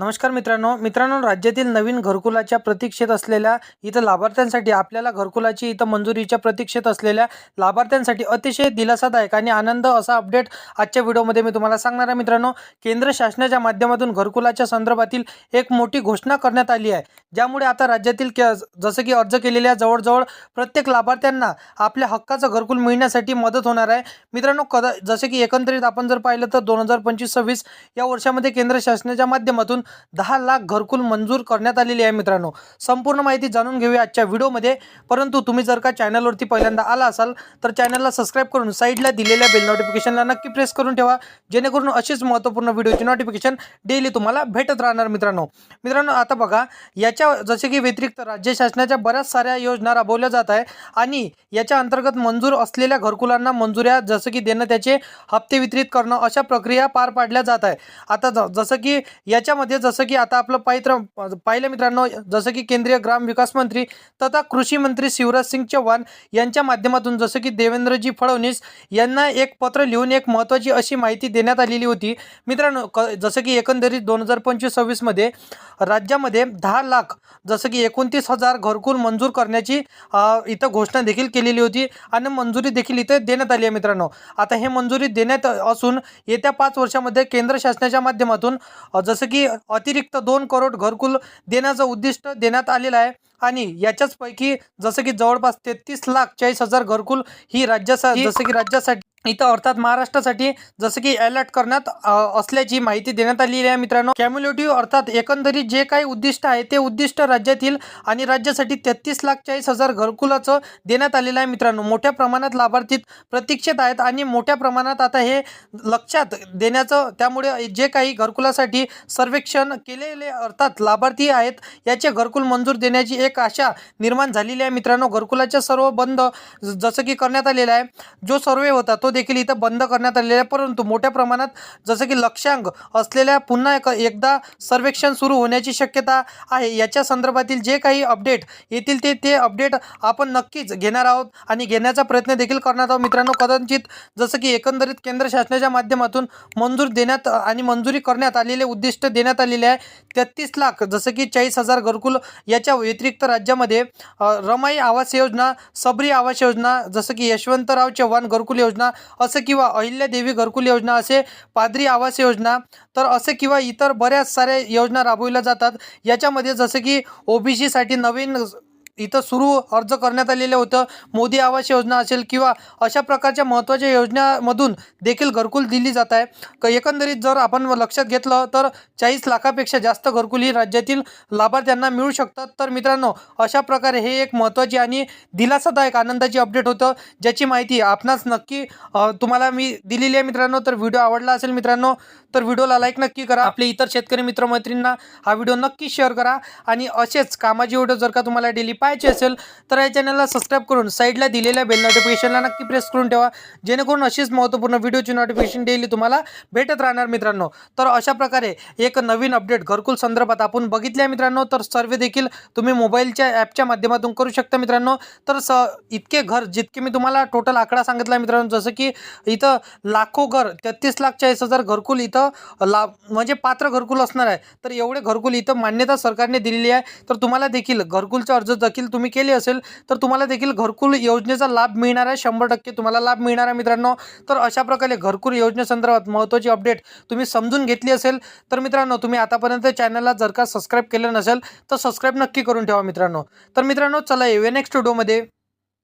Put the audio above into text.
नमस्कार मित्रांनो. मित्रांनो राज्यातील नवीन घरकुलाच्या प्रतीक्षेत असलेल्या इथं लाभार्थ्यांसाठी आपल्याला घरकुलाची इथं मंजुरीच्या प्रतीक्षेत असलेल्या लाभार्थ्यांसाठी अतिशय दिलासादायक आणि आनंद असा अपडेट आजच्या व्हिडिओमध्ये मी तुम्हाला सांगणार आहे मित्रांनो. केंद्र शासनाच्या माध्यमातून घरकुलाच्या संदर्भातील एक मोठी घोषणा करण्यात आली आहे. ज्यामुळे आता राज्यातील के जसं की अर्ज केलेल्या जवळजवळ प्रत्येक लाभार्थ्यांना आपल्या हक्काचं घरकुल मिळण्यासाठी मदत होणार आहे. मित्रांनो कदा जसे की एकंदरीत आपण जर पाहिलं तर दोन हजार पंचवीस सव्वीस या वर्षामध्ये केंद्र शासनाच्या माध्यमातून दहा लाख घरकुल मंजूर करण्यात आलेली आहे मित्रांनो. संपूर्ण माहिती जाणून घेऊया आजच्या व्हिडिओमध्ये. परंतु तुम्ही जर का चॅनलवरती पहिल्यांदा आला असाल तर चॅनलला सबस्क्राईब करून साईडला दिलेल्या बेल नोटिफिकेशनला नक्की प्रेस करून ठेवा. जेणेकरून अशीच महत्त्वपूर्ण व्हिडिओची नोटिफिकेशन डेली तुम्हाला भेटत राहणार मित्रांनो. मित्रांनो आता बघा याच्या जसे की व्यतिरिक्त राज्य शासनाच्या बऱ्याच साऱ्या योजना राबवल्या जात आहे आणि याच्या अंतर्गत मंजूर असलेल्या घरकुलांना मंजुऱ्या जसं की देणं त्याचे हप्ते वितरित करणं अशा प्रक्रिया पार पाडल्या जात आहे. आता ज जसं की याच्यामध्ये जसं की आता आपलं पाहित्र पाहिलं मित्रांनो जसं की केंद्रीय ग्राम विकास मंत्री तथा कृषी मंत्री शिवराज सिंग चौहान यांच्या माध्यमातून जसं की देवेंद्रजी फडणवीस यांना एक पत्र लिहून एक महत्त्वाची अशी माहिती देण्यात आलेली होती. मित्रांनो क जसं की एकंदरीत दोन हजार पंचवीस सव्वीसमध्ये राज्यामध्ये दहा लाख जसं की एकोणतीस हजार घरकुल मंजूर करण्याची इथं घोषणा देखील केलेली होती आणि मंजुरी देखील इथे देण्यात आली आहे मित्रांनो. आता हे मंजुरी देण्यात असून येत्या पाच वर्षामध्ये केंद्र शासनाच्या माध्यमातून जसं की अतिरिक्त दोन करोड घरकुल देण्याचं उद्दिष्ट देण्यात आलेलं आहे. आणि याच्याच पैकी जसं की जवळपास तेहतीस लाख चाळीस हजार घरकुल ही राज्यासाठी जसं की राज्यासाठी इथं अर्थात महाराष्ट्रासाठी जसं की अलर्ट करण्यात असल्याची माहिती देण्यात आलेली आहे मित्रांनो. कॅम्युलेटिव्ह अर्थात एकंदरीत जे काही उद्दिष्ट आहे ते उद्दिष्ट राज्यातील आणि राज्यासाठी तेहतीस लाख चाळीस हजार घरकुलाचं देण्यात आलेलं आहे मित्रांनो. मोठ्या प्रमाणात लाभार्थी प्रतीक्षेत आहेत आणि मोठ्या प्रमाणात आता हे लक्षात देण्याचं त्यामुळे जे काही घरकुलासाठी सर्वेक्षण केलेले अर्थात लाभार्थी आहेत याचे घरकुल मंजूर देण्याची एक एक आशा निर्माण झालेली आहे. मित्रांनो घरकुलाच्या सर्व बंद जसं की करण्यात आलेला आहे जो सर्वे होता तो देखील इथं बंद करण्यात आलेला आहे. परंतु मोठ्या प्रमाणात जसं की लक्षांक असलेल्या पुन्हा एक एकदा सर्वेक्षण सुरू होण्याची शक्यता आहे. याच्या संदर्भातील जे काही अपडेट येतील ते ते अपडेट आपण नक्कीच घेणार आहोत आणि घेण्याचा प्रयत्न देखील करणार आहोत. मित्रांनो कदाचित जसं की एकंदरीत केंद्र शासनाच्या माध्यमातून मंजूर देण्यात आणि मंजुरी करण्यात आलेले उद्दिष्ट देण्यात आलेले आहे. तेहतीस लाख जसं की चाळीस हजार घरकुल याच्या व्यतिरिक्त राज्यामध्ये रमाई आवास योजना सबरी आवास योजना जसं की यशवंतराव चव्हाण घरकुल योजना असं किंवा अहिल्यादेवी घरकुल योजना असे पादरी आवास योजना तर असे किंवा इतर बऱ्याच साऱ्या योजना राबविल्या जातात. याच्यामध्ये जसं की ओबीसीसाठी नवीन इथं सुरू अर्ज करण्यात आलेलं होतं. मोदी आवास योजना असेल किंवा अशा प्रकारच्या महत्त्वाच्या योजनामधून देखील घरकुल दिली जात आहे. एकंदरीत जर आपण लक्षात घेतलं तर चाळीस लाखापेक्षा जास्त घरकुल ही राज्यातील लाभार्थ्यांना मिळू शकतात. तर मित्रांनो अशा प्रकारे हे एक महत्त्वाची आणि दिलासादायक आनंदाची अपडेट होतं ज्याची माहिती आपणास नक्की तुम्हाला मी दिलेली आहे मित्रांनो. तर व्हिडिओ आवडला असेल मित्रांनो तर व्हिडिओला लाईक नक्की करा. आपले इतर शेतकरी मित्रमैत्रींना हा व्हिडिओ नक्की शेअर करा. आणि असेच कामाची व्हिडिओ जर का तुम्हाला डेली पाहायचे असेल तर या चॅनलला सबस्क्राईब करून साईडला दिलेल्या बेल नोटिफिकेशनला नक्की प्रेस करून ठेवा. जेणेकरून अशीच महत्त्वपूर्ण व्हिडिओची नोटिफिकेशन डेली तुम्हाला भेटत राहणार मित्रांनो. तर अशा प्रकारे एक नवीन अपडेट घरकुल संदर्भात आपण बघितले मित्रांनो तर सर्व देखील तुम्ही मोबाईलच्या ॲपच्या माध्यमातून करू शकता मित्रांनो. तर स इतके घर जितके मी तुम्हाला टोटल आकडा सांगितला आहे मित्रांनो जसं की इथं लाखो घर तेहतीस लाख चाळीस हजार घरकुल इथं ला म्हणजे पात्र घरकुल असणार आहे. तर एवढे घरकुल इथं मान्यता सरकारने दिलेली आहे. तर तुम्हाला देखील घरकुलचा अर्ज देखील तुम्ही केली असेल तर तुम्हाला देखील घरकुल योजनेचा लाभ मिळणार आहे. शंभर टक्के तुम्हाला लाभ मिळणार आहे मित्रांनो. तर अशा प्रकारे घरकुल योजनेसंदर्भात महत्त्वाची अपडेट तुम्ही समजून घेतली असेल तर मित्रांनो तुम्ही आतापर्यंत चॅनलला जर का सबस्क्राईब केलं नसेल तर सबस्क्राईब नक्की करून ठेवा मित्रांनो. तर मित्रांनो चला येऊया नेक्स्ट व्हिडिओमध्ये